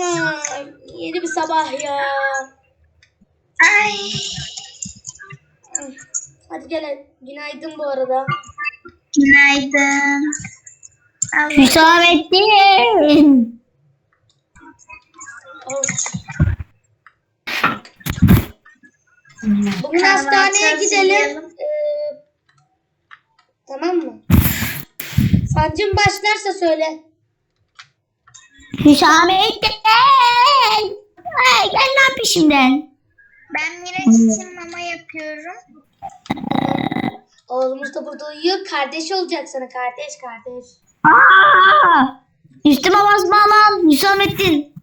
Ha, yeni bir sabah ya. Ay. Hadi gel. Günaydın bu arada. Günaydın. Hüsamettin. Oh. Bugün Kahvaltı hastaneye gidelim. hazırlayalım. Ee, tamam mı? Sancım başlarsa söyle. Hüsamettin. Ay, gel lan peşimden. Ben Miraç için mama yapıyorum. Oğlumuz da burada uyuyor. Kardeş olacak sana. Kardeş kardeş. Aa, üstüme basma lan Hüsamettin.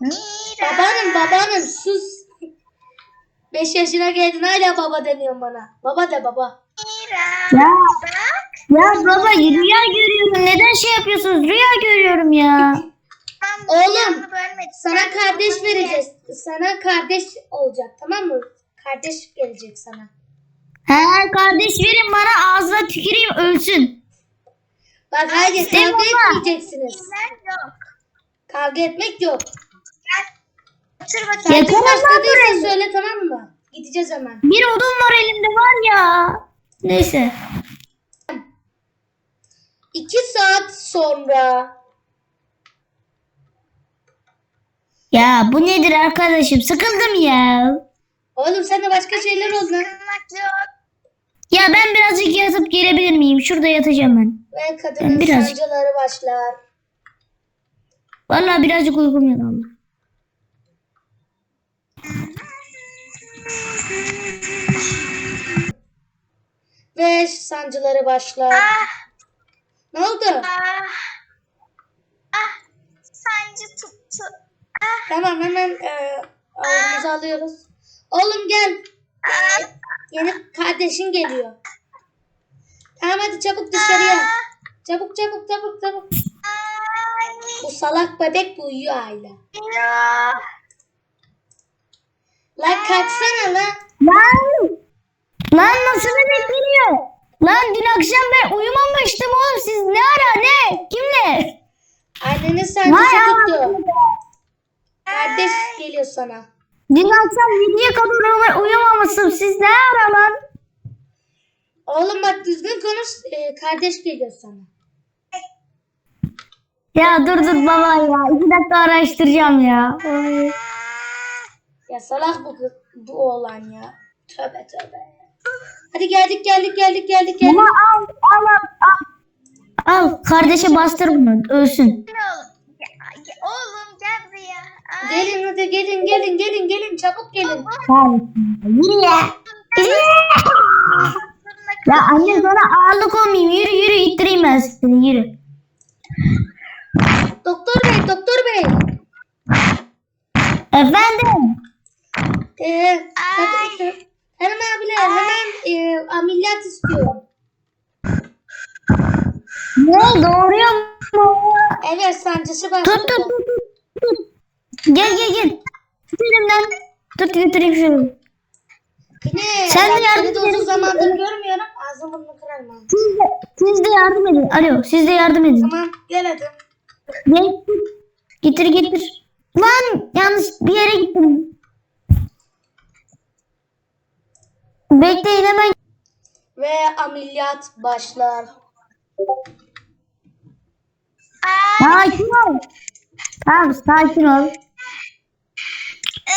Mira. Babanım babanım sus. 5 yaşına geldin hala baba deniyorsun bana. Baba de baba. Mira. Ya, Bak. ya baba rüya görüyorum. Neden şey yapıyorsunuz? Rüya görüyorum ya. Oğlum. Sana kardeş vereceğiz. Sana kardeş olacak tamam mı? Kardeş gelecek sana. He kardeş verin bana ağzına tüküreyim ölsün. Bak hayır kavga baba. etmeyeceksiniz. yok. Kavga etmek yok. Otur. Yeter lan başladıysa söyle tamam mı? Gideceğiz hemen. Bir odun var elimde var ya. Neyse. 2 saat sonra. Ya bu nedir arkadaşım? Sıkıldım ya. Oğlum sen de başka şeyler lan. Yok. Ya ben birazcık yatıp gelebilir miyim? Şurada yatacağım ben. Ve kadının Biraz. sancıları başlar. Vallahi birazcık uykum yanıldı. Ve sancıları başlar. Ah. Ne oldu? Ah. Ah. Sancı tuttu. Tamam hemen e, ağzımıza alıyoruz. Oğlum gel. Yeni kardeşin geliyor. Tamam hadi çabuk dışarıya. Çabuk çabuk çabuk çabuk. Bu salak bebek bu uyuyor hala. Ya. Lan kalksana lan. Lan! Lan nasıl bekleniyor? Lan dün akşam ben uyumamıştım oğlum. Siz ne ara ne? Kimle? Vay sancısı tuttu. Kardeş geliyor sana. Dün akşam 7'ye kadar uy- uyumamıştım. Siz ne ara lan? Oğlum bak düzgün konuş. e, kardeş geliyor sana. Ya dur dur baba ya. İki dakika araştıracağım ya. Ay. Ya salak bu kız, bu oğlan ya. Tövbe tövbe. Hadi geldik geldik geldik geldik geldik. Baba al al al. Al, al kardeşe bastır bunu. Ölsün. Oğlum. Ya, ya, oğlum gel buraya. Ay. Gelin hadi gelin gelin gelin gelin çabuk gelin. Yürü ya. Yürü. Ya anne sana ağırlık olmayayım. Yürü yürü ittireyim ben seni yürü. Doktor bey doktor bey. Efendim. Ee, hadi- hanım abiler hemen e, ameliyat istiyorum. Ne doğuruyor mu? Evet sancısı başladı. Tut tut tut tut. Gel gel gel. Tut elimden. Tut götüreyim şunu. Yine Sen ben de yardım de uzun edin. zamandır görmüyorum. Ağzını burnunu kırarım ha. Siz de, siz de yardım edin. Alo siz de yardım edin. Tamam gel hadi. Gel. Getir getir. Lan yanlış bir yere gittim. Bekleyin hemen. Ve ameliyat başlar. Sakin ol. Tamam sakin ol.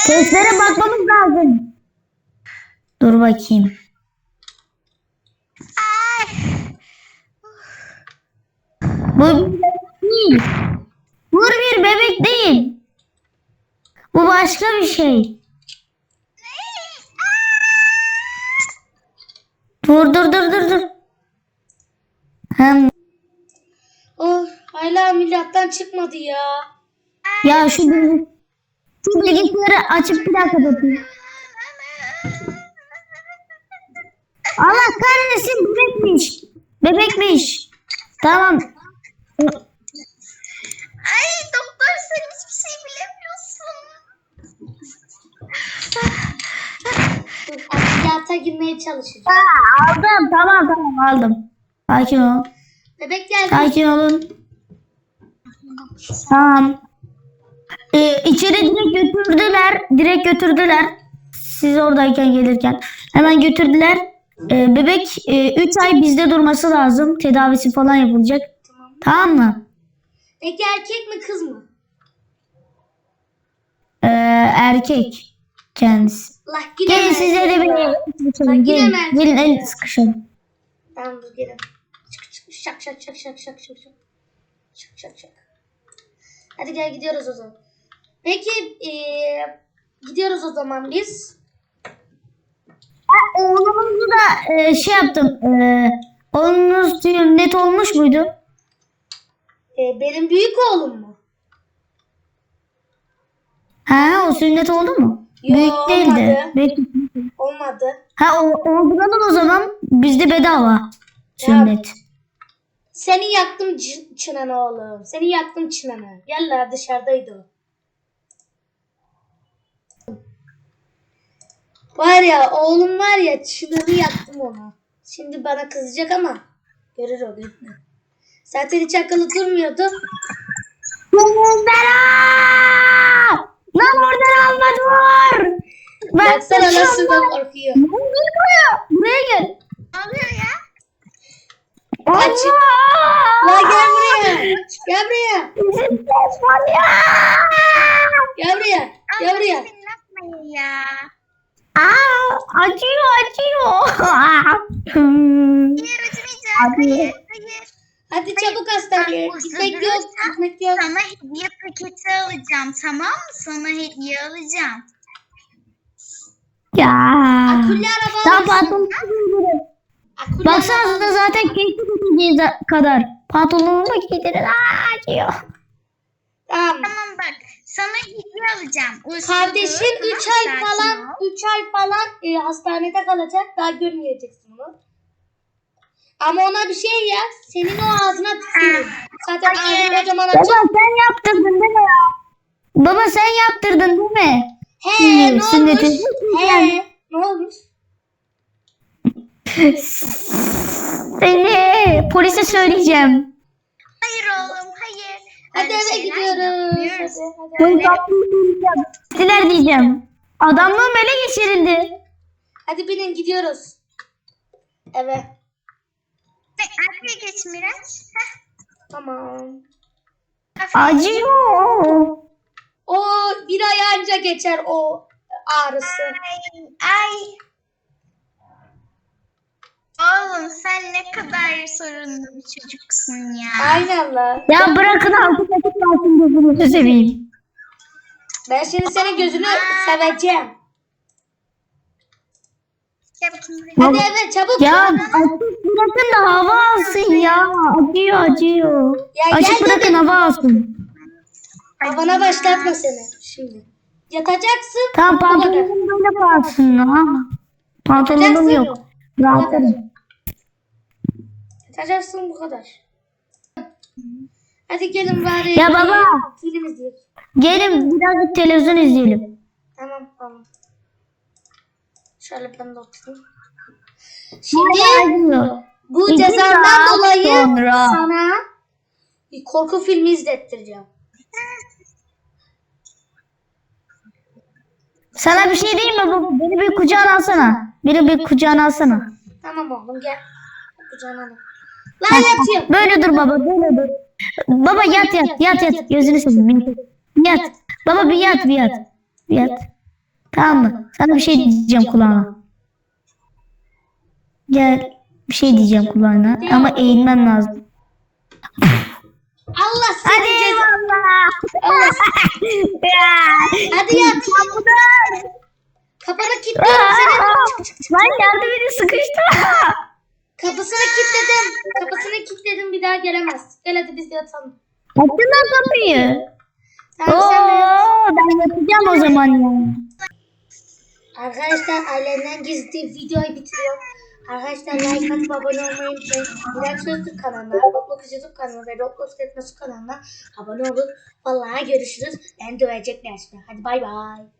Testlere bakmamız lazım. Dur bakayım. Bu bir bebek değil. Bu bir bebek değil. Bu başka bir şey. Dur dur dur dur dur. Hem Oh hala ameliyattan çıkmadı ya. ya şu şu bilgisayarı açıp bir dakika bakayım. Allah kahretsin bebekmiş. Bebekmiş. Tamam. Ay doktor sen hiçbir şey bilemiyorsun. Ameliyata girmeye çalışacağım. Ha, aldım tamam tamam aldım. Sakin ol. Bebek geldi. Sakin olun. Tamam. Ee, içeri direkt götürdüler. Direkt götürdüler. Siz oradayken gelirken. Hemen götürdüler. Ee, bebek 3 ay bizde durması lazım. Tedavisi falan yapılacak. Tamam. Tamam mı? Peki erkek mi kız mı? Ee, erkek kendisi. Allah gidemez. Gelin size de bir gelin. Gelin el sıkışın. Çık çık şak şak şak şak şak şak şak. Şak şak şak. Hadi gel gidiyoruz o zaman. Peki eee, gidiyoruz o zaman biz. Oğlumuzu da e, şey yaptım. E, oğlunuz diyorum net olmuş muydu? Eee, benim büyük oğlum mu? Ha o sünnet oldu mu? Yo, Büyük değildi. olmadı. Büyük. Olmadı. Ha o, oldular o zaman bizde bedava sünnet. Seni yaktım ç- çınanı oğlum. Seni yaktım çınanı. Gel la dışarıdaydı o. Var ya oğlum var ya çınanı yaktım onu. Şimdi bana kızacak ama görür o gün. Zaten hiç akıllı durmuyordu. Berat! Lan oradan alma dur! Ben Baksana nasıl da korkuyor. Buraya. Gel. Ne oluyor ya? Kaç. La gel buraya. Gel buraya. Gel buraya. Gel buraya. ya. Aa, acıyor acıyor. Hayır acımayacak. Hadi. Hayır. Hayır. Hadi çabuk hastaneye. Gitmek yok. Gitmek yok. Sana hediye paketi alacağım tamam mı? Sana hediye alacağım. ya. Akülü araba alırsın. pantolon. Baksanıza zaten giydiği kadar. Pantolonumu giydirin. Aa, acıyor. Tamam. Tamam bak. Sana hediye alacağım. Usulü, Kardeşin tamam 3 mı? ay falan ol. 3 ay falan e, hastanede kalacak. Daha görmeyeceksin onu. Ama ona bir şey ya. Senin o ağzına tükürür. Zaten ağzını kocaman Baba açık. sen yaptırdın değil mi ya? Baba sen yaptırdın değil mi? He ne Sünneti. olmuş? He ne olmuş? Seni polise söyleyeceğim. Hayır oğlum hayır. Hadi Öyle eve şeyler gidiyoruz. yapmıyoruz. Hadi, hadi, hadi. Gittiler diyeceğim. Adamlığım ele geçirildi. Hadi binin gidiyoruz. Eve. Hey, Arkaya geç Miraç. Heh, Tamam. aferin. Acıyor. O bir ay anca geçer o ağrısı. Ay, ay. Oğlum sen ne kadar sorunlu bir çocuksun ya. Aynen la. Ya bırakın altı açık kalsın gözünüzü seveyim. Ben şimdi senin gözünü seveceğim. Gel bakayım buraya. Hadi eve çabuk. Ya açık bırakın da hava alsın ya. Acıyor acıyor. Ya Açık gel bırakın dedim. hava alsın. Havana başlatma seni şimdi. Yatacaksın. Tamam pantolonum böyle kalsın. Ha. Pantolonum Yatacaksın. yok. Rahatlarım. Yatacaksın bu kadar. Hadi gelin bari. Ya baba. Film izleyelim. Gelin birazcık televizyon izleyelim. Tamam tamam. Şöyle ben de oturayım. Şimdi bu İki cezadan saat dolayı sonra. sana bir korku filmi izlettireceğim. Sana bir şey diyeyim mi? baba? Beni bir kucağına alsana. Beni bir kucağına alsana. Tamam oğlum gel. Kucağına al. Lan yatıyor. Böyle dur baba böyle dur. Baba yat yat yat yat. Gözünü seveyim. Yat. Baba bir yat bir yat. Bir yat. Tamam mı? Sana bir şey diyeceğim kulağına. Gel. Bir şey diyeceğim kulağına. Ama eğilmem lazım. Allah seni Hadi eyvallah. Allah Hadi yat. Kapını kilitliyorum senin. Lan yardım edin sıkıştı. Kapısını kilitledim. Kapısını kilitledim bir daha gelemez. Gel hadi biz yatalım. Açın lan kapıyı. Tamam sen de yat. Oo, ben yatacağım o zaman ya. Arkadaşlar ailemden gizli videoyu bitiriyorum. Arkadaşlar like atıp abone olmayı unutmayın. Miraç Sözlük kanalına, Roblox YouTube kanalına ve Roblox Tetması kanalına abone olun. Vallahi görüşürüz. Ben dövecekler şimdi. Hadi bay bay.